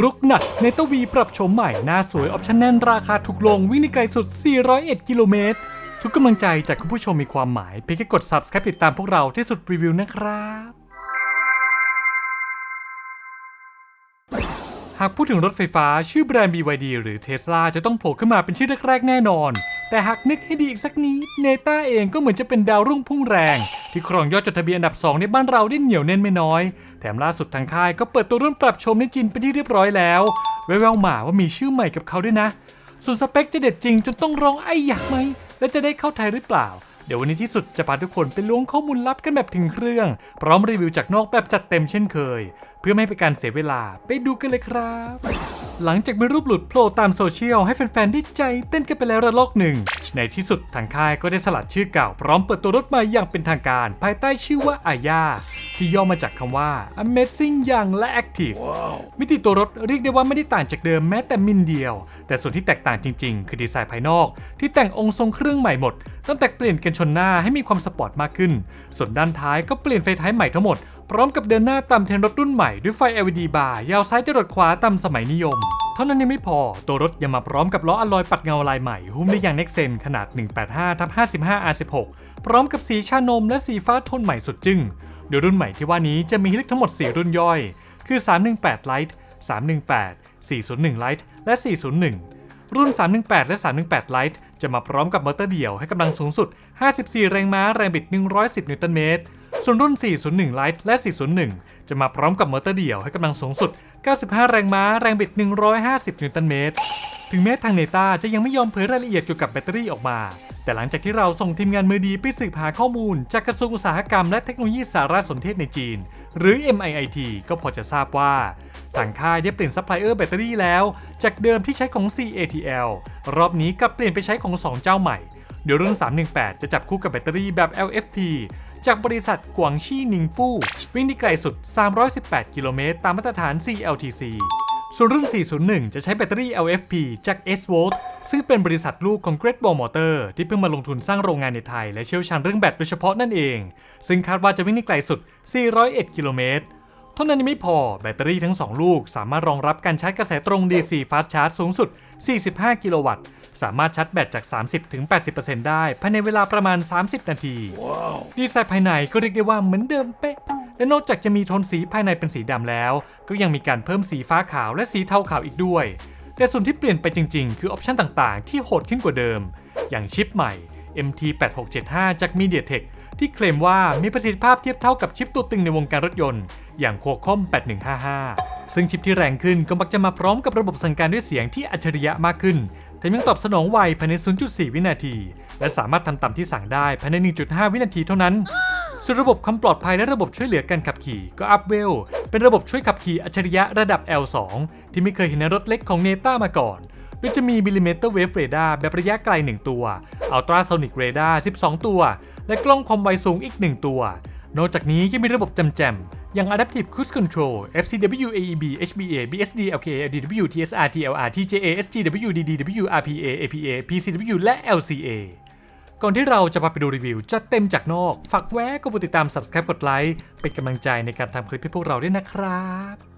รุกหนักในตวีปรับโฉมใหม่หน้าสวยออปชั่นแน่นราคาถูกลงวิ่งในไกลสุด 401 กิโลเมตร ทุกกำลังใจจากคุณผู้ชมมีความหมายเพียงแค่กด subscribe ติดตามพวกเราที่สุดรีวิวนะครับากพูดถึงรถไฟฟ้าชื่อแบรนด์ BYD หรือ Tesla จะต้องโผล่ขึ้นมาเป็นชื่อแรกๆ แน่นอน แต่หากนึกให้ดีอีกสักนิดเนต้าเองก็เหมือนจะเป็นดาวรุ่งพุ่งแรง ที่ครองยอดจดทะเบียนอันดับ 2 ในบ้านเราได้เหนียวแน่นไม่น้อย แถมล่าสุดทางค่ายก็เปิดตัวรุ่นปรับโฉมในจีนเป็นที่เรียบร้อยแล้วแววๆมาว่ามีชื่อใหม่กับเขาด้วยนะ ส่วนสเปคจะเด็ดจริงจนต้องร้องไอ้อยากไหมและจะได้เข้าไทยหรือเปล่า เดี๋ยววันนี้ที่สุดจะพาทุกคนไปล้วงข้อมูลลับกันแบบถึงเครื่อง พร้อมรีวิวจากนอกแบบจัดเต็มเช่นเคย เพื่อไม่ให้เป็นการเสียเวลาไปดูกันเลยครับ หลังจากมีรูปหลุดโผล่ตามโซเชียลให้แฟนๆได้ใจเต้นกันไปแล้วระลอกหนึ่ง ในที่สุดทางค่ายก็ได้สลัดชื่อเก่าพร้อมเปิดตัวรถใหม่อย่างเป็นทางการ ภายใต้ชื่อว่าอาญาที่ย่อมาจากคำว่า Amazing Young และ Active มิติตัวรถเรียกได้ว่าไม่ได้ต่างจากเดิมแม้แต่มิลเดียว แต่ส่วนที่แตกต่างจริงๆ คือดีไซน์ภายนอก ที่แต่งองค์ทรงเครื่องใหม่หมด ตั้งแต่เปลี่ยนกันชนหน้าให้มีความสปอร์ตมากขึ้น ส่วนด้านท้ายก็เปลี่ยนไฟท้ายใหม่ทั้งหมด พร้อมกับเดินหน้าตามเทรนด์รถรุ่นใหม่ด้วยไฟ LED บาร์ยาวซ้ายจรดขวาตามสมัยนิยม เท่านั้นยังไม่พอตัวรถยังมาพร้อมกับล้ออลลอยปัดเงาลายใหม่หุ้มด้วยยางเน็กเซนขนาด 185ทับ55 R16 พร้อมกับสีชานมและสีฟ้าโทนใหม่สุดจึ้งโดยรุ่นใหม่ที่ว่านี้จะมีให้เลือกทั้งหมด 4 รุ่นย่อย คือ 318 Lite 318 401 Lite และ 401 รุ่น 318 และ 318 Lite จะมาพร้อมกับมอเตอร์เดี่ยวให้กำลังสูงสุด 54 แรงม้า แรงบิด 110 นิวตันเมตร ส่วนรุ่น 401 Lite และ 401 จะมาพร้อมกับมอเตอร์เดี่ยวให้กำลังสูงสุด 95 แรงม้า แรงบิด 150 นิวตันเมตร ถึงแม้ทางเนต้าจะยังไม่ยอมเผยรายละเอียดเกี่ยวกับแบตเตอรี่ออกมา แต่หลังจากที่เราส่งทีมงานมือดีไปสืบหาข้อมูล จากกระทรวงอุตสาหกรรมและเทคโนโลยีสารสนเทศในจีน หรือ MIIT ก็พอจะทราบว่าทางค่ายได้เปลี่ยนซัพพลายเออร์แบตเตอรี่แล้ว จากเดิมที่ใช้ของ CATL รอบนี้กลับเปลี่ยนไปใช้ของ 2 เจ้าใหม่ เดี๋ยวรุ่น 318 จะจับคู่กับแบตเตอรี่แบบ LFP จากบริษัทกวางชี่นิงฟู่วิ่งได้ไกลสุด 318 กิโลเมตร ตามมาตรฐาน CLTC ส่วนรุ่น 401 จะใช้แบตเตอรี่ LFP จาก s v o l t ซึ่งเป็นบริษัทลูกของ Great Wall Motor ที่เพิ่งมาลงทุนสร้างโรงงานในไทย และเชี่ยวชาญเรื่องแบตโดยเฉพาะนั่นเอง ซึ่งคาดว่าจะวิ่งได้ไกลสุด 401 กิโลเมตรเท่านั้นยังไม่พอแบตเตอรี่ทั้ง 2 ลูก สามารถรองรับการชาร์จกระแสตรง DC Fast Charge สูงสุด 45 กิโลวัตต์ สามารถชาร์จแบตจาก 30-80%ได้ ภายในเวลาประมาณ 30 นาทีดีไซน์ภายในก็เรียกได้ว่าเหมือนเดิมเป๊ะ และนอกจากจะมีโทนสีภายในเป็นสีดำแล้ว ก็ยังมีการเพิ่มสีฟ้าขาวและสีเทาขาวอีกด้วย แต่ส่วนที่เปลี่ยนไปจริงๆ คือออปชันต่างๆ ที่โหดขึ้นกว่าเดิม อย่างชิปใหม่ MT8675 จาก MediaTek ที่เคลมว่ามีประสิทธิภาพเทียบเท่ากับชิปตัวตึงในวงการรถยนต์ อย่าง Qualcomm 8155 ซึ่งชิปที่แรงขึ้นก็มักจะมาพร้อมกับระบบสั่งการด้วยเสียงที่อัจฉริยะมากขึ้นแถมยังตอบสนองไวภายใน 0.4 วินาที และสามารถทำตามที่สั่งได้ภายใน 1.5 วินาทีเท่านั้นส่วนระบบความปลอดภัยและระบบช่วยเหลือการขับขี่ก็อัพเวลเป็นระบบช่วยขับขี่อัจฉริยะระดับ L2 ที่ไม่เคยเห็นในรถเล็กของเนต้ามาก่อน โดยจะมีมิลลิเมตรเวฟเรดาร์แบบระยะไกล 1 ตัวอัลตราโซนิกเรดาร์12 ตัว และกล้องความไวสูงอีก 1 ตัว นอกจากนี้ยังมีระบบจำแจมอย่าง Adaptive Cruise Control FCW AEB HBA BSD LKA DW TSR TLR TJA SGW DDW RPA APA PCW และ LCA ก่อนที่เราจะพาไปดูรีวิวจัดเต็มจากนอก ฝากแวะกดติดตาม subscribe กดไลค์เป็นกำลังใจในการทำคลิปให้พวกเราด้วยนะครับ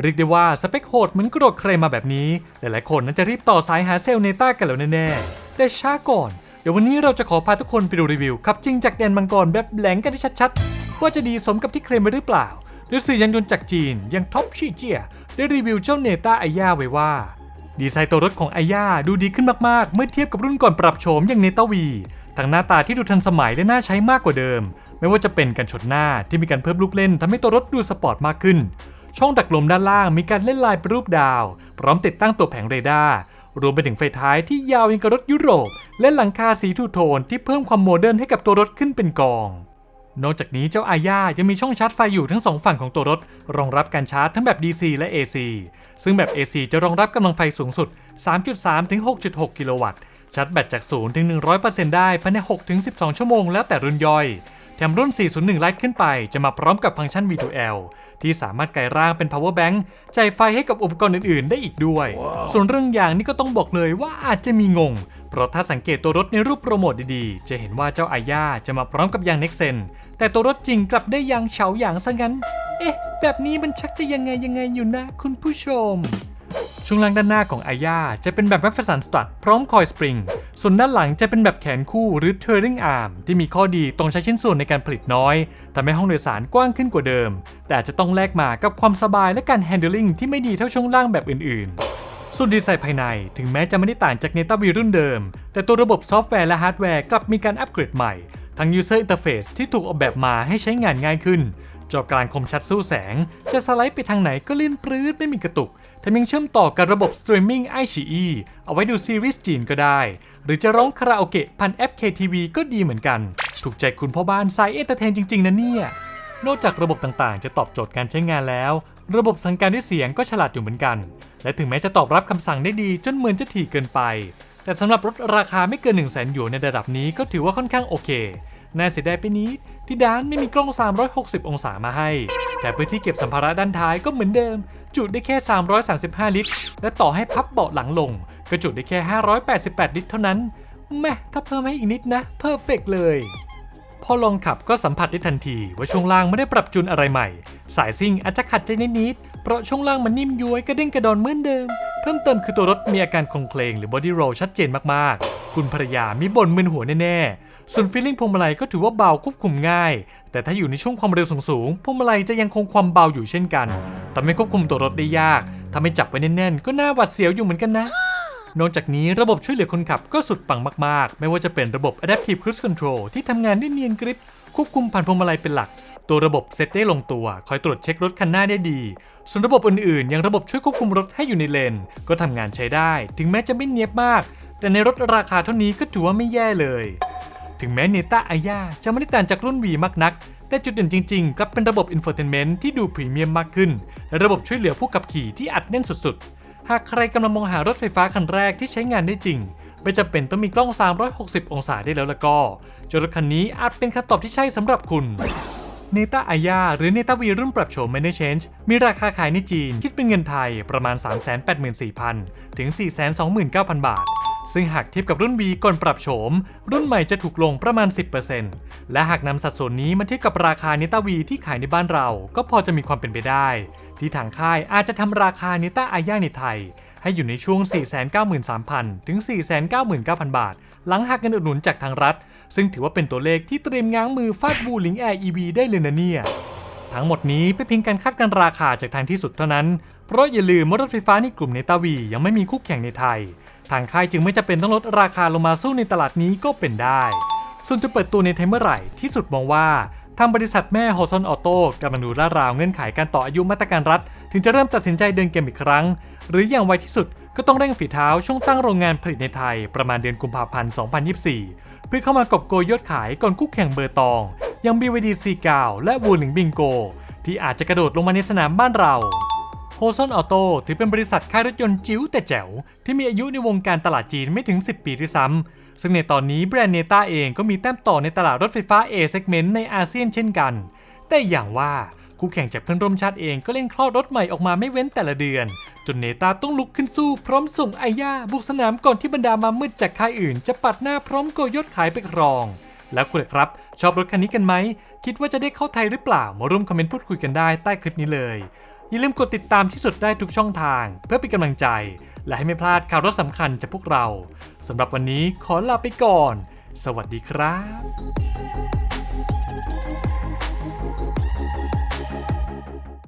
เรียกได้ว่าสเปคโหดเหมือนกระโดดเครมาแบบนี้ หลายๆคนน่าจะรีบต่อสายหาเซลเนต้ากันแล้วแน่ๆ แต่ช้าก่อน เดี๋ยววันนี้เราจะขอพาทุกคนไปดูรีวิวขับจริงจากแดนมังกรแบบแหลงกันที่ชัดๆ ว่าจะดีสมกับที่เคลมไปหรือเปล่าโดยสื่อยานยนต์จากจีนอย่างท็อปชีเจียได้รีวิวเจ้าเนต้าไอย่าไว้ว่า ดีไซน์ตัวรถของไอย่าดูดีขึ้นมากๆ เมื่อเทียบกับรุ่นก่อนปรับโฉมอย่างเนต้าวีทั้งหน้าตาที่ดูทันสมัยและน่าใช้มากกว่าเดิม ไม่ว่าจะเป็นการชนหน้าที่มีการเพิ่มลูกเล่นทำให้ตัวรถดูสปอร์ตมากขึ้น ช่องดักลมด้านล่างมีการเล่นลายเป็นรูปดาว พร้อมติดตั้งตัวแผงเรดาร์รวมไปถึงไฟท้ายที่ยาวยังกับรถยุโรป และหลังคาสีทูโทนที่เพิ่มความโมเดิร์นให้กับตัวรถขึ้นเป็นกอง นอกจากนี้เจ้าอาญายังมีช่องชาร์จไฟอยู่ทั้งสองฝั่งของตัวรถ รองรับการชาร์จทั้งแบบ DC และ AC ซึ่งแบบ AC จะรองรับกำลังไฟสูงสุด 3.3 ถึง 6.6 กิโลวัตต์ชาร์จแบตจาก0ถึง100%ได้ภายใน 6 ถึง 12 ชั่วโมงแล้วแต่รุ่นย่อย แถมรุ่น 401 Lite ขึ้นไป จะมาพร้อมกับฟังก์ชัน V2L ที่สามารถไกลร่างเป็น power bank จ่ายไฟให้กับอุปกรณ์อื่น ๆ ได้อีกด้วยส่วนเรื่องยางนี่ก็ต้องบอกเลยว่าอาจจะมีงง เพราะถ้าสังเกตตัวรถในรูปโปรโมทดีๆ จะเห็นว่าเจ้าอาญาจะมาพร้อมกับยางเน็กเซนแต่ตัวรถจริงกลับได้ยางเฉาหยางซะงั้นเเอ๊ะ แบบนี้มันชักจะยังไงยังไงอยู่นะ คุณผู้ชม ช่วงล่างด้านหน้าของอาญาจะเป็นแบบแม็กฟสันสตัดพร้อมคอยสปริง ส่วนด้านหลังจะเป็นแบบแขนคู่หรือ Turning Arm ที่มีข้อดีตรงใช้ชิ้นส่วนในการผลิตน้อยทำให้ห้องโดยสารกว้างขึ้นกว่าเดิม แต่จะต้องแลกมากับความสบายและการ handling ที่ไม่ดีเท่าช่วงล่างแบบอื่นๆ ส่วนดีไซน์ภายในถึงแม้จะไม่ได้ต่างจากเนต้าวีรุ่นเดิม แต่ตัวระบบซอฟต์แวร์และฮาร์ดแวร์กลับมีการอัปเกรดใหม่ ทั้ง User Interface ที่ถูกออกแบบมาให้ใช้งานง่ายขึ้นจอกลางคมชัดสู้แสง จะสไลด์ไปทางไหนก็ลื่นปลื้ดไม่มีกระตุก แถมยังเชื่อมต่อกับระบบสตรีมมิ่งไอชีอีเอาไว้ดูซีรีส์จีนก็ได้ หรือจะร้องคาราโอเกะผ่านแอป KTV ก็ดีเหมือนกัน ถูกใจคุณพ่อบ้านสายเอนเตอร์เทนจริง ๆ นะเนี่ย นอกจากระบบต่างๆ จะตอบโจทย์การใช้งานแล้ว ระบบสั่งการด้วยเสียงก็ฉลาดอยู่เหมือนกัน และถึงแม้จะตอบรับคำสั่งได้ดีจนเหมือนจะถี่เกินไป แต่สำหรับรถราคาไม่เกิน 1 0 0 0 0แสนหยวนในระดับนี้ก็ถือว่าค่อนข้างโอเคน่าเสียดายไปนิดที่ด้านไม่มีกล้อง 360 องศามาให้ แต่พื้นที่เก็บสัมภาระด้านท้ายก็เหมือนเดิม จุได้แค่ 335 ลิตร และต่อให้พับเบาะหลังลง ก็จุได้แค่ 588 ลิตรเท่านั้นแม่ถ้าเพิ่มให้อีกนิดนะเพอร์เฟกเลย พอลองขับก็สัมผัสได้ทันทีว่าช่วงล่างไม่ได้ปรับจูนอะไรใหม่ สายซิ่งอาจจะขัดใจนิดๆเพราะช่วงล่างมันนิ่มย้วยกระเด้งกระดอนเหมือนเดิม เพิ่มเติมคือตัวรถมีอาการคลงเคลงหรือบอดี้โรลชัดเจนมากๆ คุณภรรยามีบ่นมึนหัวแน่ๆ ส่วนฟีลลิ่งพวงมาลัยก็ถือว่าเบาควบคุมง่าย แต่ถ้าอยู่ในช่วงความเร็วสูงๆพวงมาลัยจะยังคงความเบาอยู่เช่นกัน แต่ไม่ควบคุมตัวรถได้ยากถ้าไม่จับไว้แน่นๆ ก็น่าหวาดเสียวอยู่เหมือนกันนะ นอกจากนี้ระบบช่วยเหลือคนขับก็สุดปังมากๆ ไม่ว่าจะเป็นระบบ Adaptive Cruise Control ที่ทำงานได้เนียนกริบควบคุมผ่านพวงมาลัยเป็นหลัก ตัวระบบเซตได้ลงตัว คอยตรวจเช็ครถคันหน้าได้ดี ส่วนระบบอื่นๆ อย่างระบบช่วยควบคุมรถให้อยู่ในเลน ก็ทำงานใช้ได้ ถึงแม้จะไม่เนียบมาก แต่ในรถราคาเท่านี้ก็ถือว่าไม่แย่เลย ถึงแม้เนต้าอาญาจะไม่ได้ต่างจากรุ่น V มากนัก แต่จุดเด่นจริงๆกลับเป็นระบบ Infotainment ที่ดูพรีเมียมมากขึ้น และระบบช่วยเหลือผู้ขับขี่ที่อัดแน่นสุดๆ หากใครกำลังมองหารถไฟฟ้าคันแรกที่ใช้งานได้จริง ไม่จำเป็นต้องมีกล้อง 360 องศาได้แล้วละก็จรถคันนี้อาจเป็นคำตอบที่ใช่สำหรับคุณเนต้าอาญาหรือเนต้าวีรุ่นปรับโฉม Manage Change มีราคาขายในจีน คิดเป็นเงินไทยประมาณ 384,000 ถึง 429,000 บาท ซึ่งหากเทียบกับรุ่น V ก่อนปรับโฉม รุ่นใหม่จะถูกลงประมาณ 10%และหากนำสัดส่วนนี้มาเทียบกับราคาเนต้าวีที่ขายในบ้านเรา ก็พอจะมีความเป็นไปได้ ที่ทางค่ายอาจจะทำราคาเนต้าอาญาในไทย ให้อยู่ในช่วง 493,000 ถึง 499,000 บาท หลังหักเงินอุดหนุนจากทางรัฐ ซึ่งถือว่าเป็นตัวเลขที่เตรียมง้างมือฟาดบูลิงแอร์ EV ได้เลยนะเนี่ย ทั้งหมดนี้เป็นเพียงการคาดการราคาจากทางที่สุดเท่านั้น เพราะอย่าลืมว่ารถไฟฟ้าในกลุ่มเนตาวียังไม่มีคู่แข่งในไทย ทางค่ายจึงไม่จะเป็นต้องลดราคาลงมาสู้ในตลาดนี้ก็เป็นได้ ส่วนจะเปิดตัวในไทยเมื่อไหร่ที่สุดมองว่าทางบริษัทแม่โฮซอนออโต้กำลังดูล่าราวเงื่อนไขการต่ออายุมาตรการรัฐ ถึงจะเริ่มตัดสินใจเดินเกมอีกครั้ง หรืออย่างไวที่สุดก็ต้องเร่งฝีเท้าช่วงตั้งโรงงานผลิตในไทย ประมาณเดือนกุมภาพันธ์ 2024 เพื่อเข้ามากอบโกยยอดขายก่อนคู่แข่งเบอร์ตอง อย่าง BYD C9 และวูหลิงบิงโกที่อาจจะกระโดดลงมาในสนามบ้านเราโฮซอนออโต้ถือเป็นบริษัทค่ายรถยนต์จิ๋วแต่แจ๋ว ที่มีอายุในวงการตลาดจีนไม่ถึง 10 ปีด้วยซ้ำ ซึ่งในตอนนี้แบรนด์เนต้าเองก็มีแต้มต่อในตลาดรถไฟฟ้า A segment ในอาเซียนเช่นกัน แต่อย่างว่าคู่แข่งจากเพื่อนร่วมชาติเองก็เล่นคลอดรถใหม่ออกมาไม่เว้นแต่ละเดือน จนเนต้าต้องลุกขึ้นสู้พร้อมส่งไอย่าบุกสนามก่อนที่บรรดามามืดจากค่ายอื่น จะปัดหน้าพร้อมโกยยอดขายไปครอง แล้วคุณล่ะครับ ชอบรถคันนี้กันไหม คิดว่าจะได้เข้าไทยหรือเปล่า มาร่วมคอมเมนต์พูดคุยกันได้ใต้คลิปนี้เลย อย่าลืมกดติดตามที่สุดได้ทุกช่องทาง เพื่อเป็นกำลังใจ และให้ไม่พลาดข่าวรถสำคัญจากพวกเราสำหรับวันนี้ขอลาไปก่อน สวัสดีครับ